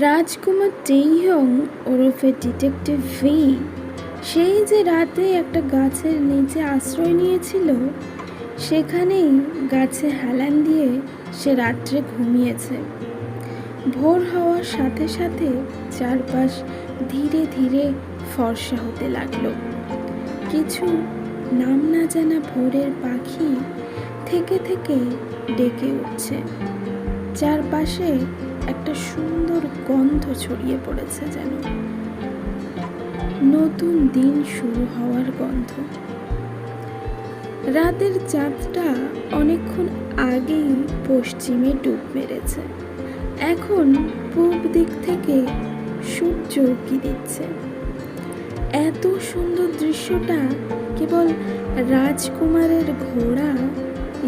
রাজকুমার টেইহং ওরফে detective V, সেই যে রাতে একটা গাছের নিচে আশ্রয় নিয়েছিল, সেখানেই গাছে হেলান দিয়ে সে রাত্রে ঘুমিয়েছে। ভোর হওয়ার সাথে সাথে চারপাশ ধীরে ধীরে ফর্সা হতে লাগল। কিছু নাম না জানা ভোরের পাখি থেকে থেকে ডেকে উঠছে। চারপাশে একটা সুন্দর গন্ধ ছড়িয়ে পড়েছে যেন। নতুন দিন শুরু হওয়ার গন্ধ। রাতের চাঁদটা অনেকক্ষণ আগেই পশ্চিমে ডুব মেরেছে। এখন পূব দিক থেকে সূর্য উঁকি দিচ্ছে। এত সুন্দর দৃশ্যটা কেবল রাজকুমারের ঘোড়া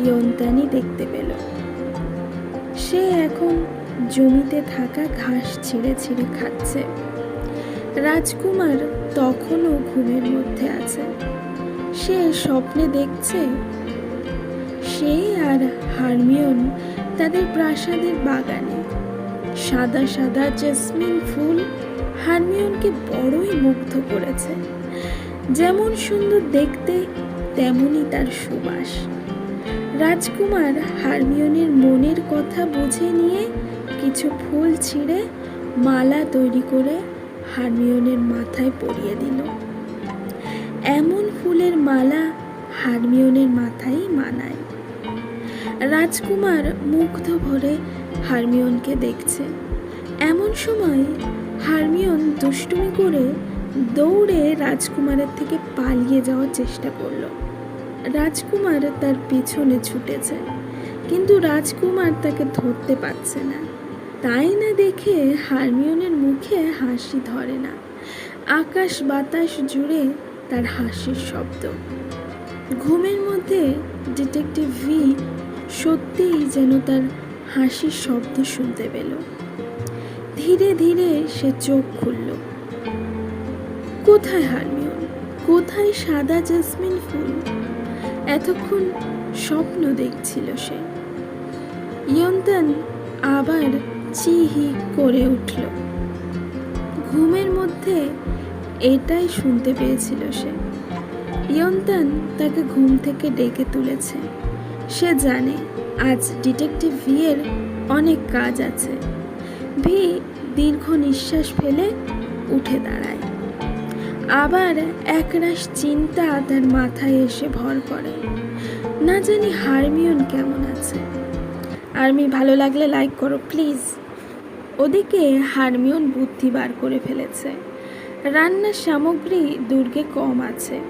ইয়ন্তানি দেখতে পেল। সে এখন জমিতে থাকা ঘাস ছিঁড়ে ছিঁড়ে খাচ্ছে। রাজকুমার তখনও ঘুমের মধ্যে আছে। সে স্বপ্নে দেখছে, সে আর হারমিয়ন তাদের প্রাসাদের বাগানে। সাদা সাদা জেসমিন ফুল হারমিয়নকে বড়ই মুগ্ধ করেছে। যেমন সুন্দর দেখতে, তেমনই তার সুবাস। রাজকুমার হারমিয়নের মনের কথা বুঝে নিয়ে কিছু ফুল ছিঁড়ে মালা তৈরি করে হারমিয়নের মাথায় পরিয়ে দিল। এমন ফুলের মালা হারমিয়নের মাথায় মানায়। রাজকুমার মুগ্ধ ভরে হারমিয়নকে দেখছে। এমন সময় হারমিয়ন দুষ্টুমি করে দৌড়ে রাজকুমারের থেকে পালিয়ে যাওয়ার চেষ্টা করল। রাজকুমার তার পিছনে ছুটেছে, কিন্তু রাজকুমার তাকে ধরতে পারছে না। তাই না দেখে হারমিয়নের মুখে হাসি ধরে না। আকাশ বাতাস জুড়ে তার হাসির শব্দ। ঘুমের মধ্যে ডিটেকটিভ ভি সত্যিই যেন তার হাসির শব্দ শুনতে পেল। ধীরে ধীরে সে চোখ খুলল। কোথায় হারমিয়ন কোথায় সাদা জেসমিন ফুল? এতক্ষণ স্বপ্ন দেখছিল সে। ইয়ন্তান আবার চিহি করে উঠল। ঘুমের মধ্যে এটাই শুনতে পেয়েছিল সে। ইয়ন্তান তাকে ঘুম থেকে ডেকে তুলেছে। সে জানে আজ ডিটেকটিভ ভিয়ের অনেক কাজ আছে। ভি দীর্ঘ নিঃশ্বাস ফেলে উঠে দাঁড়ায়। আবার একরাশ চিন্তা তার মাথায় এসে ভর করে। না জানি হারমিয়ন কেমন আছে। আর্মি, ভালো লাগলে লাইক করো প্লিজ ওদিকে হারমিয়ন বুদ্ধি বার করে ফেলেছে। রান্নার সামগ্রী দুর্গে কম আছে।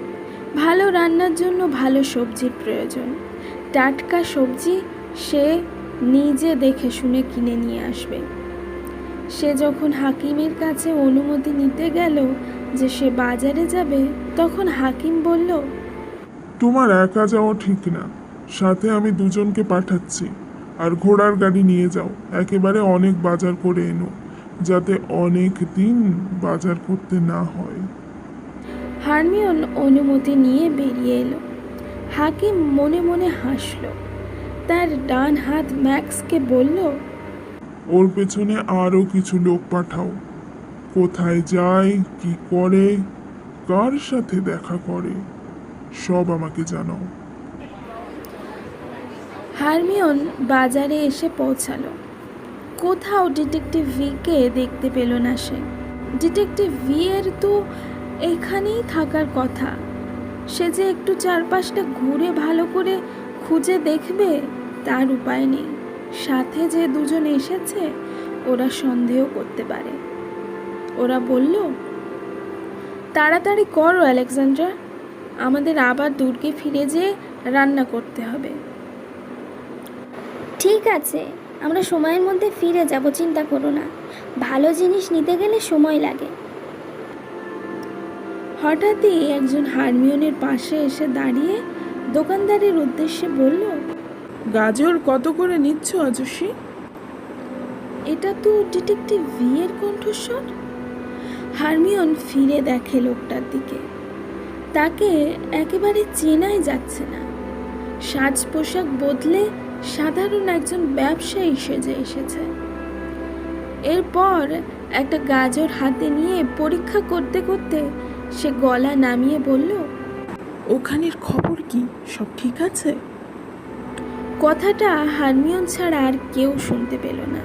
ভালো রান্নার জন্য ভালো সবজির প্রয়োজন। টাটকা সবজি সে নিজে দেখে শুনে কিনে নিয়ে আসবে। সে যখন হাকিমের কাছে অনুমতি নিতে গেল যে সে বাজারে যাবে, তখন হাকিম বলল, তোমার একা যাওয়া ঠিক না। সাথে আমি দুজনকে পাঠাচ্ছি। আর ঘোড়ার গাড়ি নিয়ে যাও। একেবারে অনেক বাজার করে এনো যাতে অনেক দিন বাজার করতে না হয়। হারমিয়ন অনুমতি নিয়ে বেরিয়ে এলো। হাকিম মনে মনে হাসলো। তার ডান হাত ম্যাক্সকে বলল ওর পেছনে আরও কিছু লোক পাঠাও। কোথায় যায় কি করে কার সাথে দেখা করে সব আমাকে জানাও। হারমিয়ন বাজারে এসে পৌঁছালো। কোথাও ডিটেকটিভ ভিকে দেখতে পেল না সে। ডিটেকটিভ ভি এর তো এখানেই থাকার কথা। সে যে একটু চারপাশটা ঘুরে ভালো করে খুঁজে দেখবে, তার উপায় নেই। সাথে যে দুজন এসেছে, ওরা সন্দেহ করতে পারে। ওরা বলল, তাড়াতাড়ি করো, আলেকজান্ড্রা। আমাদের আবার দুর্গে ফিরে যেয়ে রান্না করতে হবে। ঠিক আছে আমরা সময়ের মধ্যে ফিরে যাব চিন্তা করো না। ভালো জিনিস নিতে গেলে সময় লাগে। হঠাৎই একজন হারমিয়নের পাশে এসে দাঁড়িয়ে দোকানদারের উদ্দেশ্যে বলল গাজর কত করে নিচ্ছ অজস্বী এটা তো ডিটেকটিভ ভি এর কণ্ঠস্বর। হারমিয়ন ফিরে দেখে লোকটার দিকে। তাকে একেবারে চেনাই যাচ্ছে না। সাজ পোশাক বদলে সাধারণ একজন ব্যবসায়ী সেজে এসেছে। এরপর একটা গাজর হাতে নিয়ে পরীক্ষা করতে করতে সে গলা নামিয়ে বলল ওখানের খবর কি? সব ঠিক আছে? কথাটা হারমিয়ন ছাড়া আর কেউ শুনতে পেল না।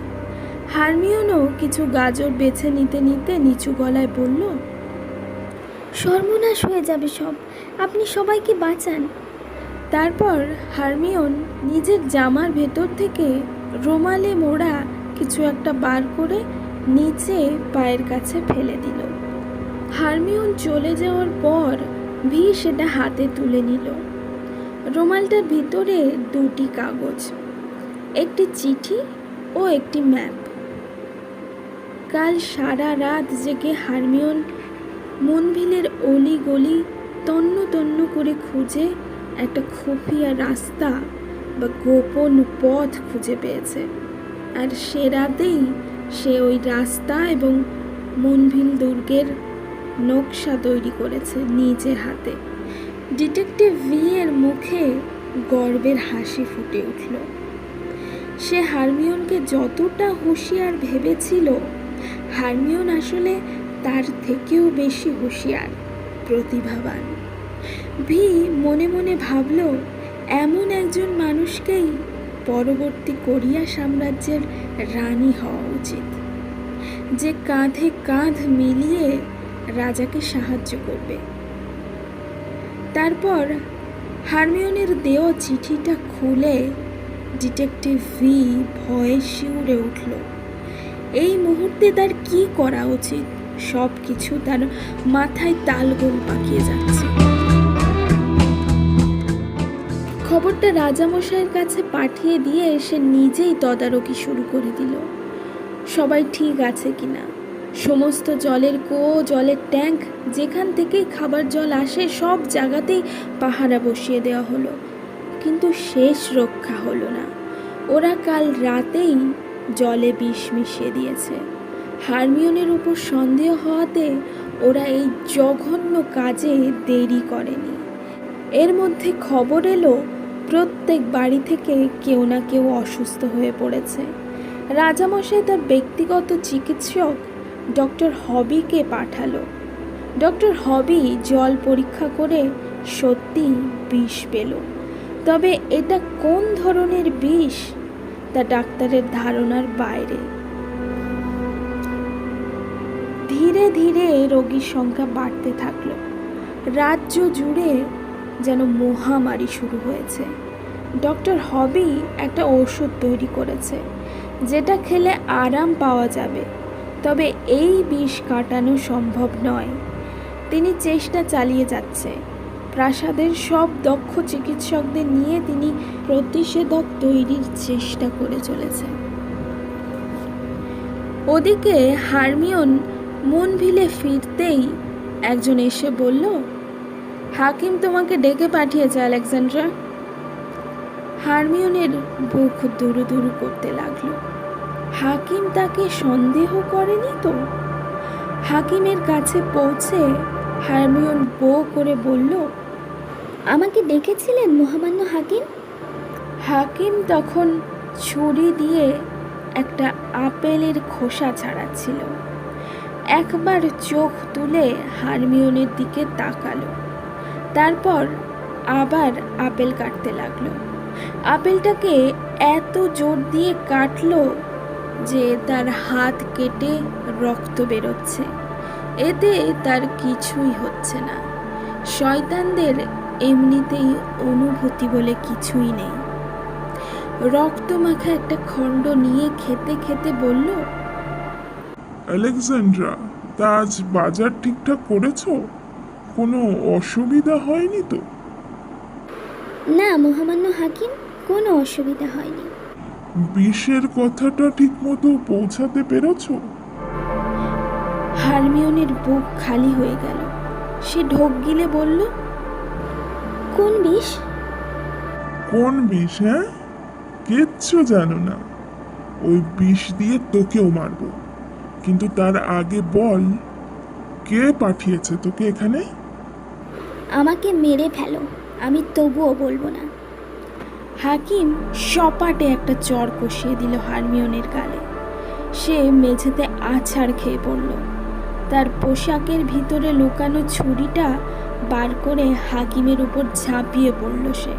হারমিয়নও কিছু গাজর বেছে নিতে নিতে নিচু গলায় বলল সর্বনাশ হয়ে যাবে সব। আপনি সবাইকে বাঁচান। তারপর হারমিয়ন নিজের জামার ভেতর থেকে রোমালে মোড়া কিছু একটা বার করে নিচে পায়ের কাছে ফেলে দিল। হারমিয়ন চলে যাওয়ার পর ভি সেটা হাতে তুলে নিল। রুমালটার ভিতরে দুটি কাগজ, একটি চিঠি ও একটি ম্যাপ। কাল সারা রাত জেগে হারমিয়ন মনভিলের অলি গলি তন্ন তন্ন করে খুঁজে একটা খুফিয়া রাস্তা বা গোপন পথ খুঁজে পেয়েছে। আর সে রাতেই সে ওই রাস্তা এবং মনভিল দুর্গের নকশা তৈরি করেছে নিজে হাতে। ডিটেকটিভ ভি এর মুখে গর্বের হাসি ফুটে উঠল। সে হারমিয়নকে যতটা হুঁশিয়ার ভেবেছিল, হারমিয়ন আসলে তার থেকেও বেশি হুঁশিয়ার, প্রতিভাবান। ভি মনে মনে ভাবল, এমন একজন মানুষকেই পরবর্তী কোরিয়া সাম্রাজ্যের রানী হওয়া উচিত, যে কাঁধে কাঁধ মিলিয়ে রাজাকে সাহায্য করবে। তারপর হারমিয়নের দেওয়া চিঠিটা খুলে ডিটেকটিভ ভি ভয়ে শিউরে উঠল, এই মুহূর্তে তার কি করা উচিত? সব কিছু তার মাথায় তালগোল পাকিয়ে যাচ্ছে। খবরটা রাজামশাইয়ের কাছে পাঠিয়ে দিয়ে এসে নিজেই তদারকি শুরু করে দিল। সবাই ঠিক আছে কিনা? সমস্ত জলের কুয়ো, জলের ট্যাঙ্ক, যেখান থেকেই খাবার জল আসে, সব জায়গাতেই পাহারা বসিয়ে দেওয়া হলো। কিন্তু শেষ রক্ষা হলো না। ওরা কাল রাতেই জলে বিষ মিশিয়ে দিয়েছে। হারমিয়নের উপর সন্দেহ হওয়াতে ওরা এই জঘন্য কাজে দেরি করেনি। এর মধ্যে খবর এলো প্রত্যেক বাড়ি থেকে কেউ না কেউ অসুস্থ হয়ে পড়েছে। রাজামশাই তার ব্যক্তিগত চিকিৎসক ডক্টর হবিকে পাঠালো। ডক্টর হবি জল পরীক্ষা করে সত্যি বিষ পেল। তবে এটা কোন ধরনের বিষ? তা ডাক্তারের ধারণার বাইরে। ধীরে ধীরে রোগীর সংখ্যা বাড়তে থাকল। রাজ্য জুড়ে যেন মহামারী শুরু হয়েছে। ডক্টর হবি একটা ওষুধ তৈরি করেছে, যেটা খেলে আরাম পাওয়া যাবে। তবে এই বিষ কাটানো সম্ভব নয়। তিনি চেষ্টা চালিয়ে যাচ্ছে। প্রাসাদের সব দক্ষ চিকিৎসকদের নিয়ে তিনি প্রতিষেধক তৈরির চেষ্টা করে চলেছে ওদিকে হারমিয়ন মনভিলে ফিরতেই একজন এসে বলল হাকিম তোমাকে ডেকে পাঠিয়েছে আলেকজান্ড্রা। হারমিয়নের বুক দুরু দুরু করতে লাগল। হাকিম তাকে সন্দেহ করেনি তো? হাকিমের কাছে পৌঁছে হারমিয়ন বো করে বলল আমাকে ডেকেছিলেন মহামান্য হাকিম? হাকিম তখন ছুরি দিয়ে একটা আপেলের খোসা ছাড়াচ্ছিল। একবার চোখ তুলে হারমিয়নের দিকে তাকালো। তারপর আবার আপেল কাটতে লাগল। আপেলটাকে এত জোর দিয়ে কাটলো যে তার হাত কেটে রক্ত বেরোচ্ছে। এতে তার কিছুই হচ্ছে না। শয়তানদের এমনিতেই অনুভূতি বলে কিছুই নেই। রক্ত মাখা একটা খণ্ড নিয়ে খেতে খেতে বলল আলেকজান্ড্রা তা আজ বাজার ঠিকঠাক করেছ? কোনো অসুবিধা হয়নি তো? না মহামান্য হাকিম কোনো অসুবিধা হয়নি। বিষের কথাটা ঠিকমতো পৌঁছাতে পেরেছ? হারমিয়নের বুক খালি হয়ে গেল। সে ঢোক গিলে বলল কোন বিষ? কোন বিষ হ্যাঁ? কিচ্ছু জানো না। ওই বিষ দিয়ে তোকেও মারবো। কিন্তু তার আগে বল কে পাঠিয়েছে তোকে এখানে? আমাকে মেরে ফেলো, আমি তবুও বলব না। হাকিম সপাটে একটা চর কষিয়ে দিল হারমিয়নের গালে। সে মেঝেতে আছাড় খেয়ে পড়ল। তার পোশাকের ভিতরে লুকানো ছুরিটা বার করে হাকিমের উপর ঝাঁপিয়ে পড়ল সে।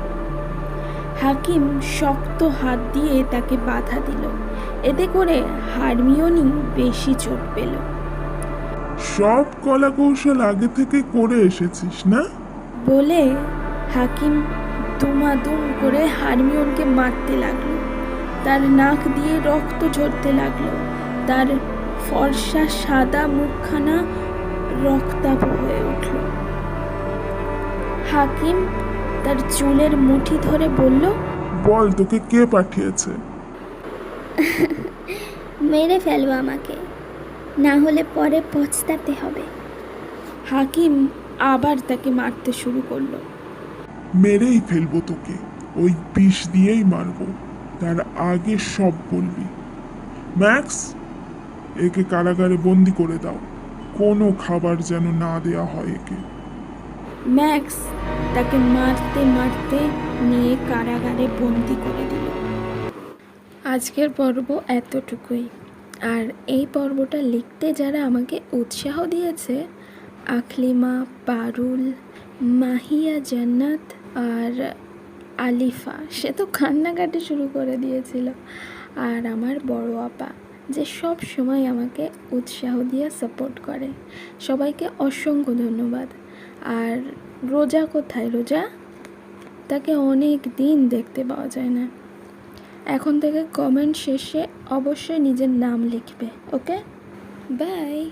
হাকিম শক্ত হাত দিয়ে তাকে বাধা দিল। এতে করে হারমিওনি বেশি চোট পেল। সব কলা কৌশল আগে থেকে করে এসেছিস, না? বলে হাকিম দুমাদুম করে হারমিওনকে মারতে লাগল। তার নাক দিয়ে রক্ত ঝরতে লাগল। তার ফর্সা সাদা মুখখানা রক্তাভ হয়ে উঠল। হাকিম তার চুলের মুঠি ধরে বলল বল তোকে কে পাঠিয়েছে? মেরে ফেলব আমাকে। না হলে পরে পছতাতে হবে। হাকিম আবার তাকে মারতে শুরু করল। মেরেই ফেলব তোকে ওই বিষ দিয়েই মারবো তার আগে সব বলবি। ম্যাক্স একে কারাগারে বন্দি করে দাও কোনো খাবার যেন না দেয়া হয় একে। ম্যাক্স তাকে মারতে মারতে নিয়ে কারাগারে বন্দি করে দিল। আজকের পর্ব এতটুকুই। আর এই পর্বটা লিখতে যারা আমাকে উৎসাহ দিয়েছে আখলিমা, পারুল, মাহিয়া জান্নাত আর আলিফা। সে তো কান্নাকাটি শুরু করে দিয়েছিল। আর আমার বড় আপা, যে সব সময় আমাকে উৎসাহ দিয়ে সাপোর্ট করে। সবাইকে অসংখ্য ধন্যবাদ। আর রোজা কোথায় রোজা? তাকে অনেক দিন দেখতে পাওয়া যায় না। এখন থেকে কমেন্ট শেষে অবশ্যই নিজের নাম লিখবে ওকে বাই